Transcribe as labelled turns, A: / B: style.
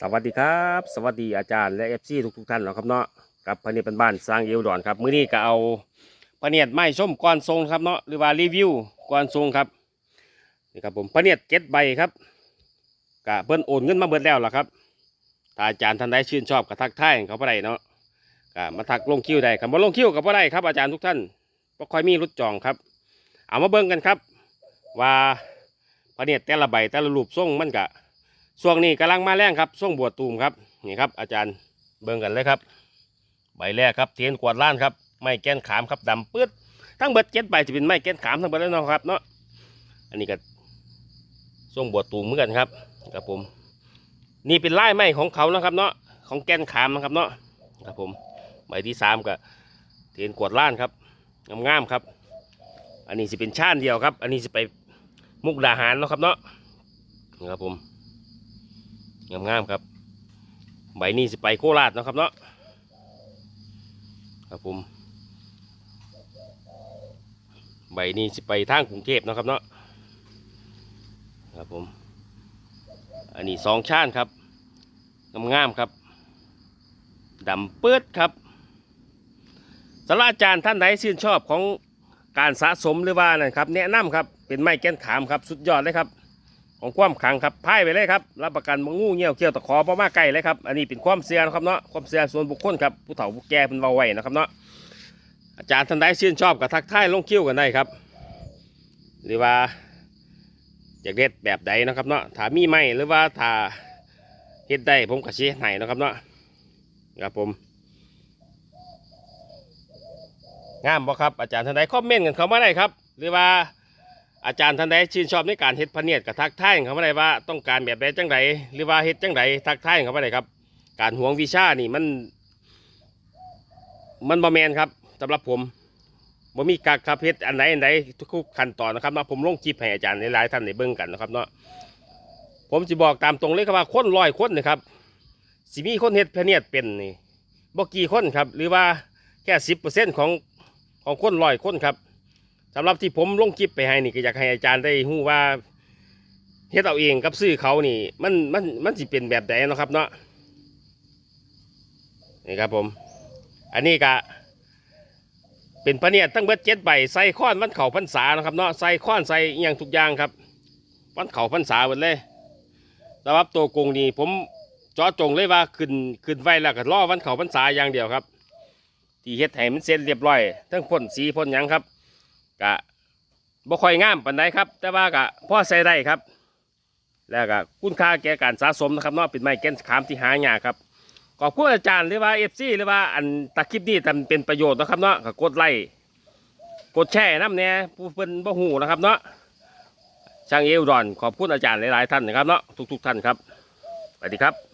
A: สวัสดีครับ สวัสดีอาจารย์และเอฟซีทุกๆท่านเนาะครับเนาะกับพเนียดบ้านสร้างเอวดอนครับมื้อนี้ก็เอาพเนียดไม้ส้มก้อนทรงครับเนาะหรือว่ารีวิวก้อนทรงครับนี่ครับผมพเนียดเก็ดใบครับกะเพิ่นโอนเงินมาเบิดแล้วล่ะครับถ้าอาจารย์ท่านใดชื่นชอบก็ทักทายเขาบ่ได้เนาะก็มาทักลงคิวได้ครับบ่ลงคิวก็บ่ได้ครับอาจารย์ทุกท่านบ่ค่อยมีรุดจองครับ เอามาเบิ่งกันครับ ว่าพเนียดแต่ละใบแต่ละรูปทรงมันกะ ช่วงนี้กำลังมาแรงครับช่วงบวชตูมครับนี่ครับ อาจารย์เบิ่งกันเลยครับ ใบแรกครับเทียนกวาดล้านครับไม้แก้นขามครับดำปื๊ดทั้งเบิดเจ็ดใบจะเป็นไม้แก้นขามทั้งเบิดแล้วเนาะครับเนาะอันนี้ก็ช่วงบวชตูมเหมือนกันครับครับผม นี่เป็นลายไม้ของเขานะครับเนาะของแก้นขามนะครับเนาะครับผมใบที่สามก็เทียนกวาดล้านครับงามๆครับ อันนี้จะเป็นชาติเดียวครับ อันนี้จะไปมุกดาหารเนาะครับเนาะครับผม งามๆครับ ใบนี้สิไปโคราชนะครับเนาะครับผมใบนี้สิไปทางกรุงเทพนะครับเนาะครับผมอันนี้สองชาติครับงามๆครับดำเปื้ดครับสำหรับอาจารย์ท่านใดชื่นชอบของการสะสมหรือว่านะครับ แนะนำครับเป็นไม้แก้นขามครับ สุดยอดเลยครับ ของความขังครับพ่ายไปเลยครับรับประกันมงูเงี้ยวเกี่ยวตะขอประมาใกล้เลยครับอันนี้เป็นความเสียนะครับเนาะความเสียส่วนบุคคลครับผู้เฒ่าผู้แก่เป็นเบาไว้นะครับเนาะอาจารย์ท่านใดชื่นชอบกับทักทายลงคิ้วกันได้ครับ หรือว่าอยากเด็ดแบบใดนะครับเนาะถามีไหมหรือว่าถ้าเฮ็ดได้ผมก็ชี้ให้นะครับเนาะครับผมงามบ่ครับอาจารย์ท่านใดคอมเมนต์กันเข้ามาได้ครับ หรือว่า อาจารย์ท่านใดชื่นชอบในการเฮ็ดพะเนียดกับทักทายเขาไม่ได้ว่าต้องการแบบใดจังใดหรือว่าเฮ็ดจังใดทักทายเขาไม่ได้ครับ การห่วงวิชานี่มัน มันบ่แมนครับสำหรับผมบ่มีกักครับเฮ็ดอันไหนอันใดทุกขั้นตอนนะครับเนาะผมลงคลิปให้อาจารย์หลายท่านได้เบิ่งกันนะครับเนาะผมสิบอกตามตรงเลยครับว่าคนร้อยคนนะครับสิมีคนเฮ็ดพะเนียดเป็นนี่บ่กี่คนครับ หรือว่าแค่สิบเปอร์เซ็นต์ของของคนร้อยคนครับ สำหรับที่ผมลงคลิปไปให้นี่ก็อยากให้อาจารย์ได้รู้ว่าเฮ็ดเอาเองกับซื้อเขานี่ มันมันมันสิเป็นแบบใดเนะครับเนาะนี่ครับผม อันนี้ก็เป็นพระเนียดตั้งเบิดเจ็ดใบใส่ค้อนวันเข่าพรรษานะครับเนาะใส่ค้อนใส่อย่างทุกอย่างครับวันเข่าพรรษาหมดเลยสำหรับตัวกงนี่ผมจาะจงเลยว่าขึ้นขึ้นไว้แล้วก็ล่อวันเข่าพรรษาอย่างเดียวครับ ที่เฮ็ดให้มันเสร็จเรียบร้อยทั้งพ่นสีพ่นหยังครับ กะบ่ค่อยงามปานใดครับ แต่ว่ากะพ่อใส่ได้ครับ แล้วก็คุณค่าแก่การสะสมนะครับเนาะเป็นไม้แก่นขามที่หายากครับขอบคุณอาจารย์หรือว่าเอฟซีหรือว่าอันตะคลิปนี้ทำเป็นประโยชน์นะครับเนาะก็กดไลค์กดแชร์น้ำเนี่ยผู้เพิ่นบ่หูนะครับเนาะช่างเอวดอนขอบคุณอาจารย์หลายๆท่านนะครับเนาะทุกๆท่านครับสวัสดีครับ